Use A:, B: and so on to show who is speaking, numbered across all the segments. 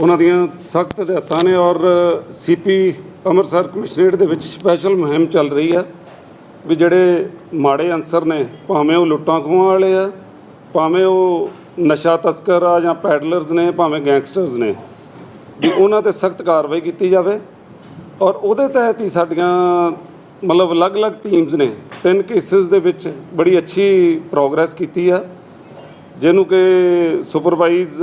A: ਉਹਨਾਂ ਦੀਆਂ ਸਖਤ ਹਦਾਇਤਾਂ ਨੇ ਔਰ ਸੀਪੀ ਅੰਮ੍ਰਿਤਸਰ ਕਮਿਸ਼ਨਰੇਟ ਦੇ ਵਿੱਚ ਸਪੈਸ਼ਲ ਮੁਹਿੰਮ ਚੱਲ ਰਹੀ ਆ ਵੀ ਜਿਹੜੇ ਮਾੜੇ ਅਨਸਰ ਨੇ, ਭਾਵੇਂ ਉਹ ਲੁੱਟਾਂ ਖੋਹਾਂ ਵਾਲੇ ਆ, ਭਾਵੇਂ ਉਹ ਨਸ਼ਾ ਤਸਕਰ ਆ ਜਾਂ ਪੈਡਲਰਸ ਨੇ, ਭਾਵੇਂ ਗੈਂਗਸਟਰਸ ਨੇ, ਵੀ ਉਹਨਾਂ ਤੇ ਸਖਤ ਕਾਰਵਾਈ ਕੀਤੀ ਜਾਵੇ ਔਰ ਉਹਦੇ ਤਹਿਤ ਹੀ ਸਾਡੀਆਂ ਮਤਲਬ ਅਲੱਗ-ਅਲੱਗ ਟੀਮਸ ਨੇ, ਤਿੰਨ ਕੇਸਿਸ ਦੇ ਵਿੱਚ ਬੜੀ ਅੱਛੀ ਪ੍ਰੋਗਰੈਸ ਕੀਤੀ ਆ, ਜਿਹਨੂੰ ਕਿ ਸੁਪਰਵਾਈਜ਼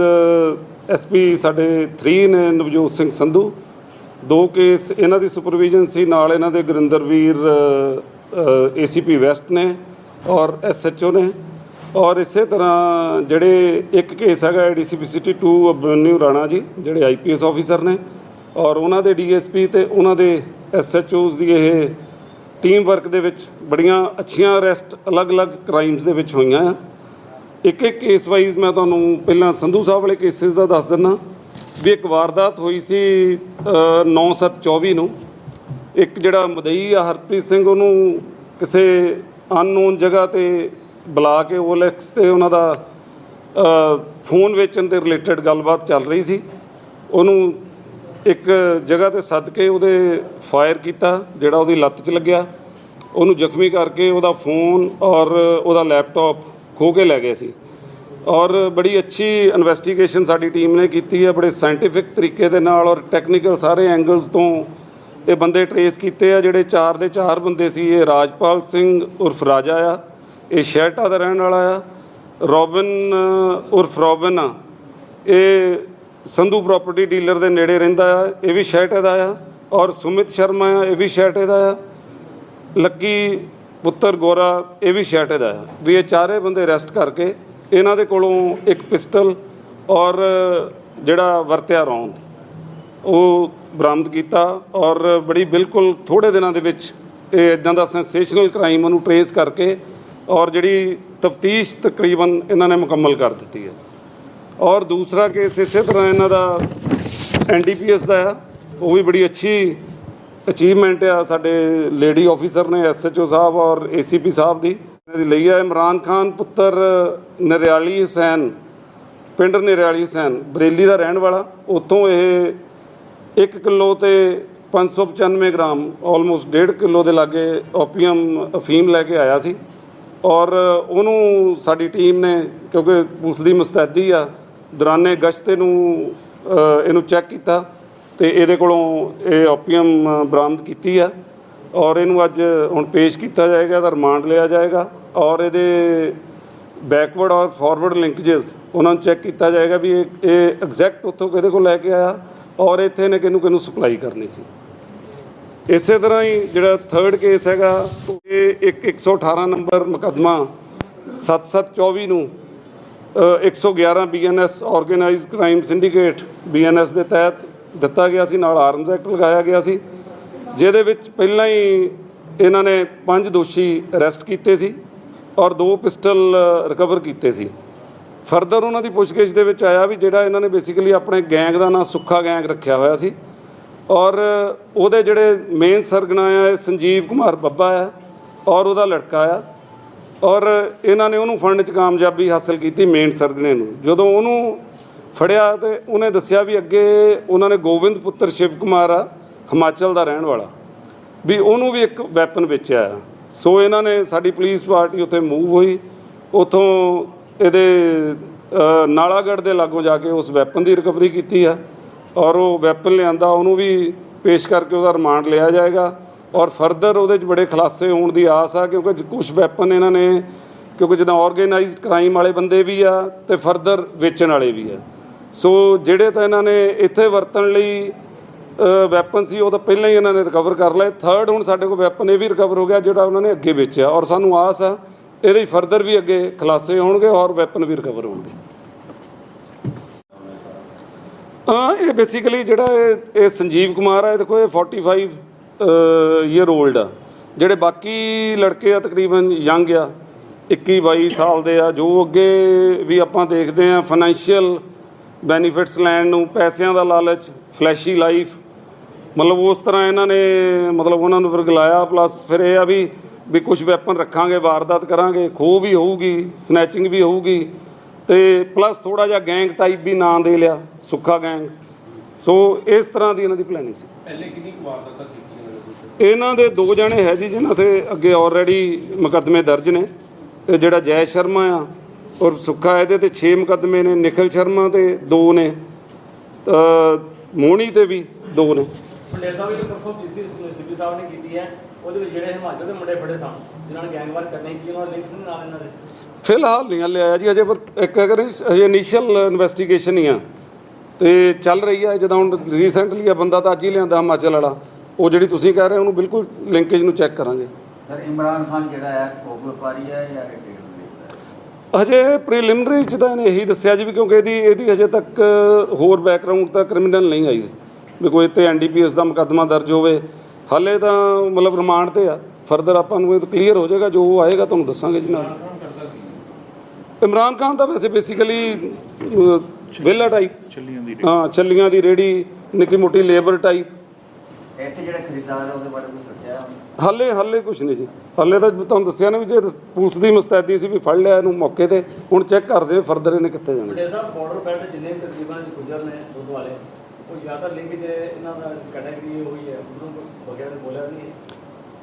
A: ਐਸਪੀ ਸਾਡੇ 3 ਨੇ ਨਵਜੋਤ ਸਿੰਘ ਸੰਧੂ। ਦੋ ਕੇਸ ਇਹਨਾਂ ਦੀ ਸੁਪਰਵਿਜ਼ਨ ਸੀ, ਨਾਲ ਇਹਨਾਂ ਦੇ ਗੁਰਿੰਦਰ ਗੁਰਿੰਦਰਵੀਰ ਏਸੀਪੀ ਵੈਸਟ ਨੇ ਔਰ ਐਸਐਚਓ ਨੇ। ਔਰ ਇਸੇ ਤਰ੍ਹਾਂ ਜਿਹੜੇ ਇੱਕ ਕੇਸ ਹੈਗਾ ਏਡੀਸੀਪੀ ਸਿਟੀ 2 ਅਬਨਿਊ ਰਾਣਾ ਜੀ, ਜਿਹੜੇ ਆਈਪੀਐਸ ਆਫੀਸਰ ਨੇ। ਔਰ ਉਹਨਾਂ ਦੇ ਡੀਐਸਪੀ ਤੇ ਉਹਨਾਂ ਦੇ ਐਸਐਚਓਜ਼ ਦੀ ਇਹ ਟੀਮ ਵਰਕ ਦੇ ਵਿੱਚ ਬੜੀਆਂ ਅੱਛੀਆਂ ਅਰੈਸਟ ਅਲੱਗ-ਅਲੱਗ ਕ੍ਰਾਈਮਸ ਦੇ ਵਿੱਚ ਹੋਈਆਂ ਆ। ਇੱਕ ਇੱਕ ਕੇਸ ਵਾਈਜ਼ ਮੈਂ ਤੁਹਾਨੂੰ ਪਹਿਲਾਂ ਸੰਧੂ ਸਾਹਿਬ ਵਾਲੇ ਕੇਸਿਸ ਦਾ ਦੱਸ ਦਿੰਦਾ ਵੀ ਇੱਕ ਵਾਰਦਾਤ ਹੋਈ ਸੀ 9724 ਨੂੰ ਇੱਕ ਜਿਹੜਾ ਮਦਈ ਆ, ਹਰਪ੍ਰੀਤ ਸਿੰਘ, ਉਹਨੂੰ ਕਿਸੇ ਅਨਨੋਨ ਜਗ੍ਹਾ ਤੇ ਬੁਲਾ ਕੇ ਓਲੈਕਸ ਤੇ ਉਹਨਾਂ ਦਾ ਫੋਨ ਵੇਚਣ ਦੇ ਰਿਲੇਟਡ ਗੱਲਬਾਤ ਚੱਲ ਰਹੀ ਸੀ। ਉਹਨੂੰ ਇੱਕ ਜਗ੍ਹਾ ਤੇ ਸੱਦ ਕੇ ਉਹਦੇ ਫਾਇਰ ਕੀਤਾ, ਜਿਹੜਾ ਉਹਦੀ ਲੱਤ 'ਚ ਲੱਗਿਆ। ਉਹਨੂੰ ਜ਼ਖਮੀ ਕਰਕੇ ਉਹਦਾ ਫੋਨ ਔਰ ਉਹਦਾ ਲੈਪਟਾਪ ਖੋ ਕੇ ਲੈ ਗਏ ਸੀ। ਔਰ ਬੜੀ ਅੱਛੀ ਇਨਵੈਸਟੀਗੇਸ਼ਨ ਸਾਡੀ ਟੀਮ ਨੇ ਕੀਤੀ ਹੈ, ਬੜੇ ਸਾਇੰਟੀਫਿਕ ਤਰੀਕੇ ਦੇ ਨਾਲ ਔਰ ਟੈਕਨੀਕਲ ਸਾਰੇ ਐਂਗਲਸ ਤੋਂ ਇਹ ਬੰਦੇ ਟਰੇਸ ਕੀਤੇ ਆ, ਜਿਹੜੇ ਚਾਰ ਦੇ ਚਾਰ ਬੰਦੇ ਸੀ, ਇਹ ਰਾਜਪਾਲ ਸਿੰਘ ਉਰਫ ਰਾਜਾ ਆ, ਇਹ ਸ਼ਹਿਟਾ ਦਾ ਰਹਿਣ ਵਾਲਾ ਆ, ਰੋਬਿਨ ਉਰਫ ਰੋਬਿਨ ਆ, ਇਹ ਸੰਧੂ ਪ੍ਰਾਪਰਟੀ ਡੀਲਰ ਦੇ ਨੇੜੇ ਰਹਿੰਦਾ ਆ, ਇਹ ਵੀ ਸ਼ਹਿਟੇ ਦਾ ਆ, ਔਰ ਸੁਮਿਤ ਸ਼ਰਮਾ ਆ, ਇਹ ਵੀ ਸ਼ਹਿਟੇ ਦਾ ਆ, ਲੱਕੀ ਪੁੱਤਰ ਗੋਰਾ, ਇਹ ਵੀ ਸ਼ੈਟੇ ਦਾ ਹੈ। ਵੀ ਇਹ ਚਾਰੇ ਬੰਦੇ ਅਰੈਸਟ ਕਰਕੇ ਇਹਨਾਂ ਦੇ ਕੋਲੋਂ ਇੱਕ ਪਿਸਟਲ ਔਰ ਜਿਹੜਾ ਵਰਤਿਆ ਰੌਂਦ ਉਹ ਬਰਾਮਦ ਕੀਤਾ ਔਰ ਬੜੀ ਬਿਲਕੁਲ ਥੋੜੇ ਦਿਨਾਂ ਦੇ ਵਿੱਚ ਇਹ ਇਦਾਂ ਦਾ ਸੈਂਸੇਸ਼ਨਲ ਕ੍ਰਾਈਮ ਨੂੰ ਟਰੇਸ ਕਰਕੇ ਔਰ ਜਿਹੜੀ ਤਫਤੀਸ਼ ਤਕਰੀਬਨ ਇਹਨਾਂ ਨੇ ਮੁਕੰਮਲ ਕਰ ਦਿੱਤੀ ਹੈ। ਔਰ ਦੂਸਰਾ ਕੇਸ ਇਸੇ ਤਰ੍ਹਾਂ ਇਹਨਾਂ ਦਾ ਐਨਡੀਪੀਐਸ ਦਾ ਆ ਉਹ ਵੀ ਬੜੀ ਅੱਛੀ ਅਚੀਵਮੈਂਟ ਆ ਸਾਡੇ ਲੇਡੀ ਆਫੀਸਰ ਨੇ ਐਸਐਚਓ ਸਾਹਿਬ ਔਰ ਏਸੀਪੀ ਸਾਹਿਬ ਦੀ। ਇਹਨਾਂ ਦੀ ਲਈ ਆ ਇਮਰਾਨ ਖਾਨ, ਪੁੱਤਰ ਨਰਿਆਲੀ ਹੁਸੈਨ, ਪਿੰਡ ਨਰਿਆਲੀ ਹੁਸੈਨ, ਬਰੇਲੀ ਦਾ ਰਹਿਣ ਵਾਲਾ। ਉੱਥੋਂ ਇਹ 1 ਕਿਲੋ ਤੇ 595 ਗ੍ਰਾਮ ਆਲਮੋਸਟ 1.5 ਕਿਲੋ ਦੇ ਲਾਗੇ ਓਪੀਅਮ ਅਫੀਮ ਲੈ ਕੇ ਆਇਆ ਸੀ। ਔਰ ਉਹਨੂੰ ਸਾਡੀ ਟੀਮ ਨੇ, ਕਿਉਂਕਿ ਪੁਲਿਸ ਦੀ ਮੁਸਤੈਦੀ ਆ, ਦੌਰਾਨੇ ਗਸ਼ਤ ਨੂੰ ਇਹਨੂੰ ਚੈੱਕ ਕੀਤਾ। ਤੇ ਇਹਦੇ ਕੋਲੋਂ ਇਹ ਓਪੀਅਮ ਬਰਾਮਦ ਕੀਤੀ ਆ ਔਰ ਇਹਨੂੰ ਅੱਜ ਹੁਣ ਪੇਸ਼ ਕੀਤਾ ਜਾਏਗਾ ਇਹਦਾ ਰਿਮਾਂਡ ਲਿਆ ਜਾਏਗਾ ਔਰ ਇਹਦੇ ਬੈਕਵਰਡ ਔਰ ਫਾਰਵਰਡ ਲਿੰਕੇजेस ਉਹਨਾਂ ਨੂੰ ਚੈੱਕ ਕੀਤਾ ਜਾਏਗਾ ਵੀ ਇਹ ਇਹ ਐਗਜ਼ੈਕਟ ਉੱਥੋਂ ਕਿਹਦੇ ਕੋਲ ਲੈ ਕੇ ਆਇਆ ਔਰ ਇੱਥੇ ਨੇ ਕਿਹਨੂੰ ਕਿਹਨੂੰ ਸਪਲਾਈ ਕਰਨੀ ਸੀ। ਇਸੇ ਤਰ੍ਹਾਂ ਹੀ ਜਿਹੜਾ ਥਰਡ ਕੇਸ ਹੈਗਾ ਇਹ ਇੱਕ 118 ਨੰਬਰ ਮੁਕੱਦਮਾ 7724 ਨੂੰ ਅ, 111 BNS organised crime syndicate BNS ਦੇ ਤਹਿਤ ਦਿੱਤਾ ਗਿਆ ਸੀ, ਨਾਲ ਆਰਮਸ ਐਕਟ ਲਗਾਇਆ ਗਿਆ ਸੀ, ਜਿਹਦੇ ਵਿੱਚ ਪਹਿਲਾਂ ਹੀ ਇਹਨਾਂ ਨੇ ਪੰਜ ਦੋਸ਼ੀ ਅਰੈਸਟ ਕੀਤੇ ਸੀ ਔਰ ਦੋ ਪਿਸਟਲ ਰਿਕਵਰ ਕੀਤੇ ਸੀ। ਫਰਦਰ ਉਹਨਾਂ ਦੀ ਪੁੱਛਗਿੱਛ ਦੇ ਵਿੱਚ ਆਇਆ ਵੀ ਜਿਹੜਾ ਇਹਨਾਂ ਨੇ ਬੇਸਿਕਲੀ ਆਪਣੇ ਗੈਂਗ ਦਾ ਨਾਂ ਸੁੱਖਾ ਗੈਂਗ ਰੱਖਿਆ ਹੋਇਆ ਸੀ ਔਰ ਉਹਦੇ ਜਿਹੜੇ ਮੇਨ ਸਰਗਨਾ ਆ, ਇਹ ਸੰਜੀਵ ਕੁਮਾਰ ਬੱਬਾ ਆ ਔਰ ਉਹਦਾ ਲੜਕਾ ਆ ਔਰ ਇਹਨਾਂ ਨੇ ਉਹਨੂੰ ਫੰਡ 'ਚ ਕਾਮਯਾਬੀ ਹਾਸਲ ਕੀਤੀ ਮੇਨ ਸਰਗਨੇ ਨੂੰ। ਜਦੋਂ ਉਹਨੂੰ ਫੜਿਆ ਤੇ ਉਹਨੇ ਦੱਸਿਆ ਵੀ ਅੱਗੇ ਉਹਨਾਂ ਨੇ ਗੋਬਿੰਦ ਪੁੱਤਰ ਸ਼ਿਵ ਕੁਮਾਰ ਆ ਹਿਮਾਚਲ ਦਾ ਰਹਿਣ ਵਾਲਾ। ਵੀ ਉਹਨੂੰ ਵੀ ਇੱਕ ਵੈਪਨ ਵੇਚਿਆ ਆ। ਸੋ ਇਹਨਾਂ ਨੇ ਸਾਡੀ ਪੁਲਿਸ ਪਾਰਟੀ ਉੱਥੇ ਮੂਵ ਹੋਈ। ਉਥੋਂ ਇਹਦੇ ਅ, ਨਾਲਾਗੜ੍ਹ ਦੇ ਲਾਗੋਂ ਜਾ ਕੇ ਉਸ ਵੈਪਨ ਦੀ ਰਿਕਵਰੀ ਕੀਤੀ ਆ। ਔਰ ਉਹ ਵੈਪਨ ਲਿਆਂਦਾ ਉਹਨੂੰ ਵੀ ਪੇਸ਼ ਕਰਕੇ ਉਹਦਾ ਰਿਮਾਂਡ ਲਿਆ ਜਾਏਗਾ। ਔਰ ਫਰਦਰ ਉਹਦੇ 'ਚ ਬੜੇ ਖੁਲਾਸੇ ਹੋਣ ਦੀ ਆਸ ਆ ਕਿਉਂਕਿ ਕੁਝ ਵੈਪਨ ਇਹਨਾਂ ਨੇ ਕਿਉਂਕਿ ਜਿੱਦਾਂ ਆਰਗੇਨਾਈਜ਼ਡ ਕ੍ਰਾਈਮ ਵਾਲੇ ਬੰਦੇ ਵੀ ਆ ਤੇ ਫਰਦਰ ਵੇਚਣ ਵਾਲੇ ਵੀ ਆ। ਸੋ ਜਿਹੜੇ ਤਾਂ ਇਹਨਾਂ ਨੇ ਇੱਥੇ ਵਰਤਣ ਲਈ ਵੈਪਨ ਸੀ, ਉਹ ਤਾਂ ਪਹਿਲਾਂ ਹੀ ਇਹਨਾਂ ਨੇ ਰਿਕਵਰ ਕਰ ਲਏ। ਥਰਡ ਹੁਣ ਸਾਡੇ ਕੋਲ ਵੈਪਨ ਇਹ ਵੀ ਰਿਕਵਰ ਹੋ ਗਿਆ ਜਿਹੜਾ ਉਹਨਾਂ ਨੇ ਅੱਗੇ ਵੇਚਿਆ। ਔਰ ਸਾਨੂੰ ਆਸ ਆ, ਇਹਦੇ ਫਰਦਰ ਵੀ ਅੱਗੇ ਖੁਲਾਸੇ ਹੋਣਗੇ ਔਰ ਵੈਪਨ ਵੀ ਰਿਕਵਰ ਹੋਣਗੇ। ਹਾਂ ਇਹ ਬੇਸਿਕਲੀ ਜਿਹੜਾ ਇਹ ਇਹ ਸੰਜੀਵ ਕੁਮਾਰ ਆ, ਇਹ ਦੇਖੋ, ਇਹ 45 ਈਅਰ 올ਡ ਆ। ਜਿਹੜੇ ਬਾਕੀ ਲੜਕੇ ਆ, ਤਕਰੀਬਨ ਯੰਗ ਆ 21 22 ਸਾਲ ਦੇ ਆ। ਜੋ ਅੱਗੇ ਵੀ ਆਪਾਂ ਦੇਖਦੇ ਆ ਫਾਈਨੈਂਸ਼ੀਅਲ ਬੈਨੀਫਿਟਸ ਲੈਣ ਨੂੰ ਪੈਸਿਆਂ ਦਾ ਲਾਲਚ ਫਲੈਸ਼ੀ ਲਾਈਫ ਮਤਲਬ ਉਸ ਤਰ੍ਹਾਂ ਇਹਨਾਂ ਨੇ ਮਤਲਬ ਉਹਨਾਂ ਨੂੰ ਵਰਗਲਾਇਆ ਪਲੱਸ ਫਿਰ ਇਹ ਆ ਵੀ ਵੀ ਕੁਝ ਵੈਪਨ ਰੱਖਾਂਗੇ ਵਾਰਦਾਤ ਕਰਾਂਗੇ ਖੋਹ ਵੀ ਹੋਊਗੀ ਸਨੈਚਿੰਗ ਵੀ ਹੋਊਗੀ। ਤੇ ਪਲੱਸ ਥੋੜਾ ਜਿਹਾ ਗੈਂਗ ਟਾਈਪ ਵੀ ਨਾਂ ਦੇ ਲਿਆ ਸੁੱਖਾ ਗੈਂਗ ਸੋ ਇਸ ਤਰ੍ਹਾਂ ਦੀ ਇਹਨਾਂ ਦੀ ਪਲੈਨਿੰਗ ਸੀ।
B: ਪਹਿਲੇ ਕਿੰਨੀ ਵਾਰਦਾਤਾਂ ਕੀਤੀਆਂ
A: ਇਹਨਾਂ ਦੇ ਦੋ ਜਣੇ ਹੈ ਜੀ ਜਿਨ੍ਹਾਂ ਤੇ ਅੱਗੇ ਆਲਰੇਡੀ ਮੁਕੱਦਮੇ ਦਰਜ ਨੇ। ਤੇ ਜਿਹੜਾ ਜੈ ਸ਼ਰਮਾ ਆ ਔਰ ਸੁੱਖਾ ਇਹਦੇ ਤੇ 6 ਮੁਕੱਦਮੇ ਨੇ ਨਿਖਿਲ ਸ਼ਰਮਾ ਤੇ 2 ਨੇ ਤਾਂ ਮੋਹਣੀ ਤੇ ਵੀ 2 ਨੇ।
C: ਮੁੰਡੇ ਸਾਹਿਬ ਇੱਕ ਪਰਸੋਂ ਪੀਸੀ ਸਿੱਧੀ ਸਾਹਿਬ ਨੇ ਕੀਤੀ ਹੈ ਉਹਦੇ ਵਿੱਚ ਜਿਹੜੇ ਹਿਮਾਚਲ ਦੇ ਮੁੰਡੇ ਫੜੇ ਸਨ ਜਿਨ੍ਹਾਂ ਨੇ ਗੈਂਗਵਾਰ ਕਰਨੇ ਕੀ ਉਹਨਾਂ ਦੇ ਲਿੰਕ ਨਾਲ ਇਹਨਾਂ ਦੇ।
A: ਫਿਲਹਾਲ ਨਹੀਂ ਹਲੇ ਆਇਆ ਜੀ ਅਜੇ ਪਰ ਇੱਕ ਅਗਰ ਅਜੇ ਇਨੀਸ਼ੀਅਲ ਇਨਵੈਸਟੀਗੇਸ਼ਨ ਹੀ ਆ। ਤੇ ਚੱਲ ਰਹੀ ਆ ਜਦੋਂ ਹੁਣ ਰੀਸੈਂਟਲੀ ਆ ਬੰਦਾ ਤਾਂ ਅੱਜ ਹੀ ਲਿਆਂਦਾ ਹਿਮਾਚਲ ਵਾਲਾ। ਉਹ ਜਿਹੜੀ ਤੁਸੀਂ ਕਹਿ ਰਹੇ ਹੋ ਉਹਨੂੰ ਬਿਲਕੁਲ ਲਿੰਕੇਜ ਨੂੰ ਚੈੱਕ ਕਰਾਂਗੇ।
D: ਸਰ ਇਮਰਾਨ ਖਾਨ ਜਿਹੜਾ ਹੈ ਥੋਕ ਵਪਾਰੀ ਹੈ ਜਾਂ
A: ਹਜੇ ਪ੍ਰੀਲਿਮਿਨਰੀ ਚ ਤਾਂ ਇਹਨੇ ਇਹੀ ਦੱਸਿਆ ਜੀ ਵੀ ਕਿਉਂਕਿ ਇਹਦੀ ਇਹਦੀ ਹਜੇ ਤੱਕ ਹੋਰ ਬੈਕਗ੍ਰਾਉਂਡ ਤਾਂ ਕ੍ਰਿਮੀਨਲ ਨਹੀਂ ਆਈ ਵੀ ਕੋਈ ਤੇ ਐਨਡੀਪੀਐਸ ਦਾ ਮੁਕੱਦਮਾ ਦਰਜ ਹੋਵੇ ਹਾਲੇ ਤਾਂ ਮਤਲਬ ਰਿਮਾਂਡ ਤੇ ਆ। ਫਰਦਰ ਆਪਾਂ ਨੂੰ ਇਹ ਕਲੀਅਰ ਹੋ ਜਾਏਗਾ ਜੋ ਆਏਗਾ ਤੁਹਾਨੂੰ ਦੱਸਾਂਗੇ ਜੀ ਨਾਲ। ਇਮਰਾਨ ਖਾਨ ਤਾਂ ਵੈਸੇ ਬੇਸਿਕਲੀ ਵਿਲਾ ਟਾਈਪ ਛੱਲੀਆਂ ਦੀ ਹਾਂ ਛੱਲੀਆਂ ਦੀ ਰੇੜੀ ਨਿੱਕੀ ਮੋਟੀ ਲੇਬਰ ਟਾਈਪ
D: ਇੱਥੇ ਜਿਹੜੇ ਖਰੀਦਦਾਰ ਹੈ ਉਹਦੇ ਬਾਰੇ
A: ਹਾਲੇ ਹਾਲੇ ਕੁਝ ਨਹੀਂ ਜੀ। ਹਾਲੇ ਤਾਂ ਤੁਹਾਨੂੰ ਦੱਸਿਆ ਨਾ ਵੀ ਜੇ ਪੁਲਿਸ ਦੀ ਮੁਸਤੈਦੀ ਸੀ ਵੀ ਫੜ ਲਿਆ ਇਹਨੂੰ ਮੌਕੇ ਤੇ ਹੁਣ ਚੈੱਕ ਕਰਦੇ ਫਰਦਰ ਇਹਨੇ ਕਿੱਥੇ ਜਾਣਾ।
C: ਮੁੰਡੇ ਸਾਹਿਬ ਬਾਰਡਰ ਬੈਲਟ ਜਿੰਨੇ ਤਕਰੀਬਨ ਗੁਜਰ ਨੇ ਦੁੱਧ ਵਾਲੇ ਉਹ ਜ਼ਿਆਦਾ ਲਿੰਕ ਜੇ ਇਹਨਾਂ ਦਾ ਕੈਟਾਗਰੀ ਹੋਈ ਹੈ ਉਹਨੂੰ ਕੁਝ ਵਗੈਰਾ ਬੋਲਿਆ ਨਹੀਂ।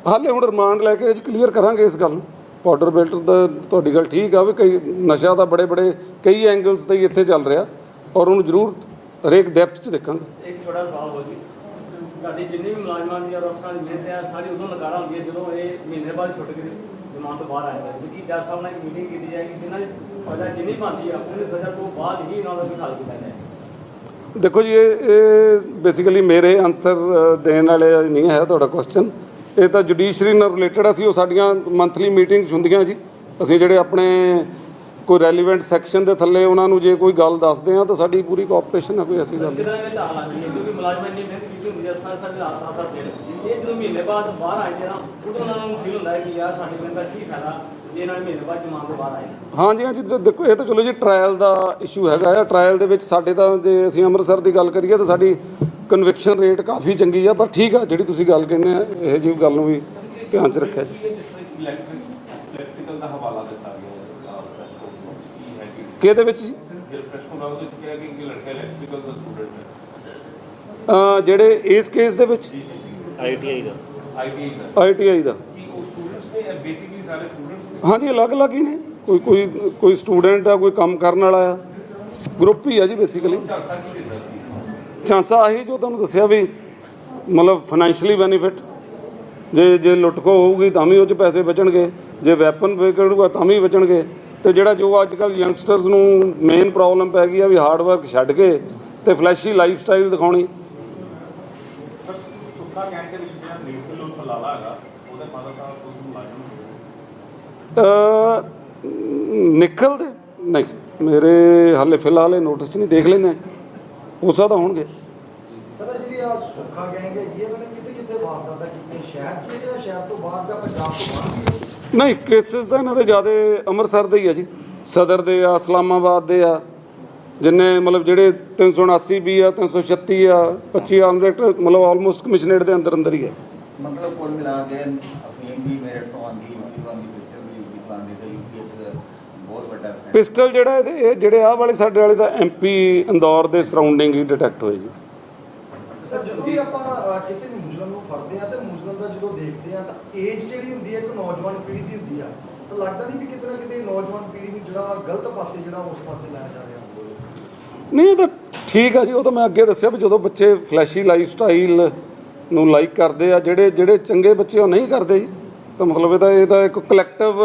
A: ਹਾਲੇ ਹੁਣ ਰਿਮਾਂਡ ਲੈ ਕੇ ਕਲੀਅਰ ਕਰਾਂਗੇ ਇਸ ਗੱਲ ਨੂੰ। ਬਾਰਡਰ ਬੈਲਟ ਦਾ ਤੁਹਾਡੀ ਗੱਲ ਠੀਕ ਆ ਵੀ ਕਈ ਨਸ਼ਾ ਤਾਂ ਬੜੇ ਬੜੇ ਕਈ ਐਂਗਲਸ ਤੇ ਇੱਥੇ ਚੱਲ ਰਿਹਾ। ਔਰ ਉਹਨੂੰ ਜ਼ਰੂਰ ਹਰੇਕ ਡੈਪਥ 'ਚ ਦੇਖਾਂਗੇ।
C: ਇੱਕ ਛੋਟਾ ਸਵਾਲ ਹੋ ਜੀ। ਤੁਹਾਡੀ ਜਿੰਨੀ ਵੀ ਮੁਲਾਜ਼ਮਾਂ ਦੀ ਜਾਂ ਅਫਸਰਾਂ ਦੀ ਮਿਹਨਤ ਹੈ, ਸਾਰੀ ਉਦੋਂ ਨਕਾਰਾ ਹੁੰਦੀ ਹੈ ਜਦੋਂ ਇਹ ਮਹੀਨੇ ਬਾਅਦ ਛੁੱਟ ਕੇ ਜ਼ਮਾਨਤ ਤੋਂ ਬਾਹਰ ਆਏ ਨੇ। ਕਿ ਜੱਜ ਸਾਹਿਬ ਨਾਲ ਇੱਕ ਮੀਟਿੰਗ ਕੀਤੀ ਜਾਏਗੀ, ਜਿਨ੍ਹਾਂ ਦੀ ਸਜ਼ਾ ਜਿੰਨੀ ਬਣਦੀ ਆ, ਉਹਦੀ ਸਜ਼ਾ ਤੋਂ ਬਾਅਦ ਹੀ ਇਹਨਾਂ ਦਾ ਹੱਲ ਕੀਤਾ ਜਾਏ।
A: ਦੇਖੋ ਜੀ, ਇਹ ਬੇਸਿਕਲੀ ਮੇਰੇ ਆਨਸਰ ਦੇਣ ਵਾਲੇ ਨਹੀਂ ਹੈ ਤੁਹਾਡਾ ਕੁਐਸਚਨ ਇਹ ਤਾਂ ਜੁਡੀਸ਼ਰੀ ਨਾਲ ਰਿਲੇਟਡ ਅਸੀਂ ਉਹ ਸਾਡੀਆਂ ਮੰਥਲੀ ਮੀਟਿੰਗਸ ਹੁੰਦੀਆਂ ਜੀ। ਅਸੀਂ ਜਿਹੜੇ ਆਪਣੇ ਕੋਈ ਰੈਲੀਵੈਂਟ ਸੈਕਸ਼ਨ ਦੇ ਥੱਲੇ ਉਹਨਾਂ ਨੂੰ ਜੇ ਕੋਈ ਗੱਲ ਦੱਸਦੇ ਆ ਤਾਂ ਸਾਡੀ ਪੂਰੀ ਕੋਆਪਰੇਸ਼ਨ ਹੈ ਕੋਈ ਐਸੀ ਗੱਲ ਨਹੀਂ।
C: ਕਿਦਾਂ ਇਹ ਢਾਲ ਲੱਗਦੀ ਹੈ? ਕਿਉਂਕਿ ਮੁਲਾਜ਼ਮਾਂ ਇੰਨੀ ਮਿਹਨਤ ਕੀਤੀ ਹੁੰਦੀ ਹੈ ਸਾਰਾ ਸਾਰਾ ਰਾਤ ਸਾਰਾ ਸਾਰਾ ਦਿਨ ਇਹ ਜਦੋਂ ਮਹੀਨੇ ਬਾਅਦ ਬਾਹਰ ਆਏ ਨੇ ਨਾ ਉਦੋਂ ਉਹਨਾਂ ਨੂੰ ਫੀਲ ਹੁੰਦਾ ਹੈ ਕਿ ਯਾਰ ਸਾਡੀ ਮਿਹਨਤ ਦਾ ਕੀ ਫਾਇਦਾ ਜੇ ਇਹਨਾਂ ਨੇ ਮਹੀਨੇ ਬਾਅਦ ਜ਼ਮਾਨਤ ਤੋਂ ਬਾਹਰ ਆਏ। ਨੇ
A: ਹਾਂਜੀ ਹਾਂਜੀ ਦੇਖੋ ਇਹ ਤਾਂ ਚਲੋ ਜੀ ਟ੍ਰਾਇਲ ਦਾ ਇਸ਼ੂ ਹੈਗਾ ਆ। ਟ੍ਰਾਇਲ ਦੇ ਵਿੱਚ ਸਾਡੇ ਤਾਂ ਜੇ ਅਸੀਂ ਅੰਮ੍ਰਿਤਸਰ ਦੀ ਗੱਲ ਕਰੀਏ ਤਾਂ ਸਾਡੀ ਕਨਵਿਕਸ਼ਨ ਰੇਟ ਕਾਫੀ ਚੰਗੀ ਆ ਪਰ ਠੀਕ ਆ ਜਿਹੜੀ ਤੁਸੀਂ ਗੱਲ ਕਹਿੰਦੇ ਆ ਇਹ ਜਿਹੀ ਗੱਲ ਨੂੰ ਵੀ ਧਿਆਨ 'ਚ ਰੱਖਿਆ ਜੀ
B: ਇਲੈਕਟ੍ਰੀਕਲ ਦਾ ਹਵਾਲਾ ਦਿੱਤਾ ਗਿਆ ਹੈ ਪ੍ਰੈਸ ਕੋਲ ਕੀ ਹੈ ਕਿ
A: ਕਿਹਦੇ ਵਿੱਚ ਜੀ
B: ਜੇ ਪ੍ਰੈਸ ਕੋਲ ਉਹਦੇ ਵਿੱਚ ਕਿਹਾ ਕਿ ਇਹ ਲੜਕਾ ਇਲੈਕਟ੍ਰੀਕਲ ਦਾ ਸਟੂਡੈਂਟ ਹੈ
A: ਅਹ ਜਿਹੜੇ ਇਸ ਕੇਸ ਦੇ ਵਿੱਚ?
B: ਆਈਟੀਆਈ ਦਾ।
A: ਆਈਟੀਆਈ ਦਾ।
B: ਕੀ ਉਹ ਸਟੂਡੈਂਟਸ ਨੇ ਬੇਸਿਕਲੀ ਸਾਰੇ ਸਟੂਡੈਂਟਸ
A: ਹਾਂਜੀ ਅਲੱਗ-ਅਲੱਗ ਹੀ ਨੇ। ਕੋਈ ਕੋਈ ਕੋਈ ਸਟੂਡੈਂਟ ਆ ਕੋਈ ਕੰਮ ਕਰਨ ਵਾਲਾ ਆ। ਗਰੁੱਪ ਹੀ ਆ ਜੀ ਬੇਸਿਕਲੀ ਚਾਂਸਾ ਆਹੀ ਜੋ ਤੁਹਾਨੂੰ ਦੱਸਿਆ ਵੀ ਮਤਲਬ ਫਾਈਨੈਂਸ਼ੀਅਲੀ ਬੈਨੀਫਿਟ ਜੇ ਜੇ ਲੁੱਟਖੋ ਹੋਊਗੀ ਤਾਂ ਵੀ ਉਹ 'ਚ ਪੈਸੇ ਬਚਣਗੇ। ਜੇ ਵੈਪਨ ਵਿਕਣਗਾ ਤਾਂ ਵੀ ਬਚਣਗੇ। ਤੇ ਜਿਹੜਾ ਜੋ ਅੱਜ ਕੱਲ੍ਹ ਯੰਗਸਟਰਸ ਨੂੰ ਮੇਨ ਪ੍ਰੋਬਲਮ ਪੈ ਗਈ ਆ ਵੀ ਹਾਰਡ ਵਰਕ ਛੱਡ ਕੇ ਤੇ ਫਲੈਸ਼ੀ ਲਾਈਫ ਸਟਾਈਲ ਦਿਖਾਉਣੀ
B: ਦੇ
A: ਨਿਕਲ ਦੇ ਨਹੀਂ ਮੇਰੇ ਹਾਲੇ ਫਿਲਹਾਲ ਇਹ ਨੋਟਿਸ 'ਚ ਨਹੀਂ ਦੇਖ ਲੈਂਦੇ ਹਾਂ। ਹੋ ਸਕਦਾ ਹੋਣਗੇ।
E: ਸਰ ਜਿਹੜੀ ਆ ਸੁੱਖਾ ਗੈਂਗ ਹੈਗੀ ਇਹਨਾਂ ਨੇ ਕਿਤੇ ਕਿਤੇ ਵਾਰਦਾਤਾਂ ਕੀਤੀਆਂ? ਸ਼ਹਿਰ 'ਚ ਹੀ ਜਾਂ ਸ਼ਹਿਰ ਤੋਂ ਬਾਹਰ ਜਾਂ ਪੰਜਾਬ ਤੋਂ ਬਾਹਰ ਵੀ?
A: ਨਹੀਂ ਕੇਸਿਸ ਤਾਂ ਇਹਨਾਂ ਦੇ ਜ਼ਿਆਦਾ ਅੰਮ੍ਰਿਤਸਰ ਦੇ ਹੀ ਆ ਜੀ। ਸਦਰ ਦੇ ਆ ਇਸਲਾਮਾਬਾਦ ਦੇ ਆ। ਜਿੰਨੇ ਮਤਲਬ ਜਿਹੜੇ 379 ਵੀ ਆ 336 ਆ 25 ਆਨਰੇਟ ਮਤਲਬ ਆਲਮੋਸਟ ਕਮਿਸ਼ਨਰੇਟ ਦੇ ਅੰਦਰ ਅੰਦਰ ਹੀ ਹੈ
D: ਮਤਲਬ ਕੁੱਲ ਮਿਲਾ ਕੇ ਅਫੀਮ ਵੀ ਮੇਰੇ ਤੋਂ ਆਂਦੀ ਯੂਪੀ ਤੋਂ ਆਂਦੀ ਪਿਸਟਲ ਵੀ ਯੂਪੀ ਤੋਂ ਆਂਦੀ ਤੇ ਯੂਪੀ ਇੱਕ ਬਹੁਤ ਵੱਡਾ ਫੈਕਟ
A: ਪਿਸਟਲ ਜਿਹੜਾ ਇਹ ਜਿਹੜੇ ਆਹ ਵਾਲੇ ਸਾਡੇ ਵਾਲੇ ਦਾ ਐਮਪੀ ਇੰਦੌਰ ਦੇ ਸਰਾਊਂਡਿੰਗ ਹੀ ਡਿਟੈਕਟ ਹੋਏ ਜੀ।
E: ਸਰ ਜਦੋਂ ਵੀ ਆਪਾਂ ਅਹ, ਕਿਸੇ ਮੁਜਰਮ ਨੂੰ ਫੜਦੇ ਆ ਤੇ ਮੁਜਰਮ ਦਾ ਜਦੋਂ ਦੇਖਦੇ ਆ ਤਾਂ ਏਜ ਜਿਹੜੀ ਹੁੰਦੀ ਹੈ ਇੱਕ ਨੌਜਵਾਨ ਪੀੜ੍ਹੀ ਦੀ ਹੁੰਦੀ ਆ ਤਾਂ ਲੱਗਦਾ ਨਹੀਂ ਵੀ ਕਿਤੇ ਨਾ ਕਿਤੇ ਨੌਜਵਾਨ ਪੀੜ੍ਹੀ ਨੂੰ ਜਿਹੜਾ ਗਲਤ ਪਾਸੇ ਜਿਹੜਾ ਉਸ ਪਾਸੇ ਲਾਇਆ ਜਾ ਰਿਹਾ
A: ਨਹੀਂ ਇਹ ਤਾਂ ਠੀਕ ਆ ਜੀ ਉਹ ਤਾਂ ਮੈਂ ਅੱਗੇ ਦੱਸਿਆ ਵੀ ਜਦੋਂ ਬੱਚੇ ਫਲੈਸ਼ੀ ਲਾਈਫ ਸਟਾਈਲ ਨੂੰ ਲਾਈਕ ਕਰਦੇ ਆ ਜਿਹੜੇ ਜਿਹੜੇ ਚੰਗੇ ਬੱਚੇ ਉਹ ਨਹੀਂ ਕਰਦੇ ਜੀ ਤਾਂ ਮਤਲਬ ਇਹਦਾ ਇਹਦਾ ਇੱਕ ਕਲੈਕਟਿਵ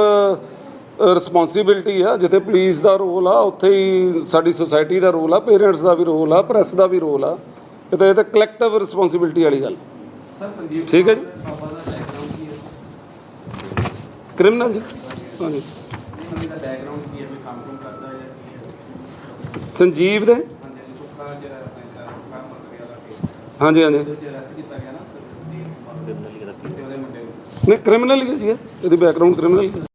A: ਰਿਸਪੌਂਸਿਬਿਲਟੀ ਆ ਜਿੱਥੇ ਪੁਲਿਸ ਦਾ ਰੋਲ ਆ ਉੱਥੇ ਹੀ ਸਾਡੀ ਸੁਸਾਇਟੀ ਦਾ ਰੋਲ ਆ ਪੇਰੈਂਟਸ ਦਾ ਵੀ ਰੋਲ ਆ ਪ੍ਰੈਸ ਦਾ ਵੀ ਰੋਲ ਆ। ਇਹ ਤਾਂ ਇਹ ਤਾਂ ਕਲੈਕਟਿਵ ਰਿਸਪੌਂਸਿਬਿਲਟੀ ਵਾਲੀ ਗੱਲ। ਠੀਕ ਹੈ ਜੀ?
B: ਬਾਬਾ
A: ਕ੍ਰਿਮੀਨਲ ਜੀ। ਹਾਂਜੀ। ਸੰਜੀਵ ਦੇ?
B: ਹਾਂਜੀ
A: ਹਾਂਜੀ। ਨਹੀਂ, ਕ੍ਰਿਮੀਨਲ ਹੀ ਹੈ ਜੀ, ਇਹਦੀ ਬੈਕਗ੍ਰਾਉਂਡ ਕ੍ਰਿਮੀਨਲ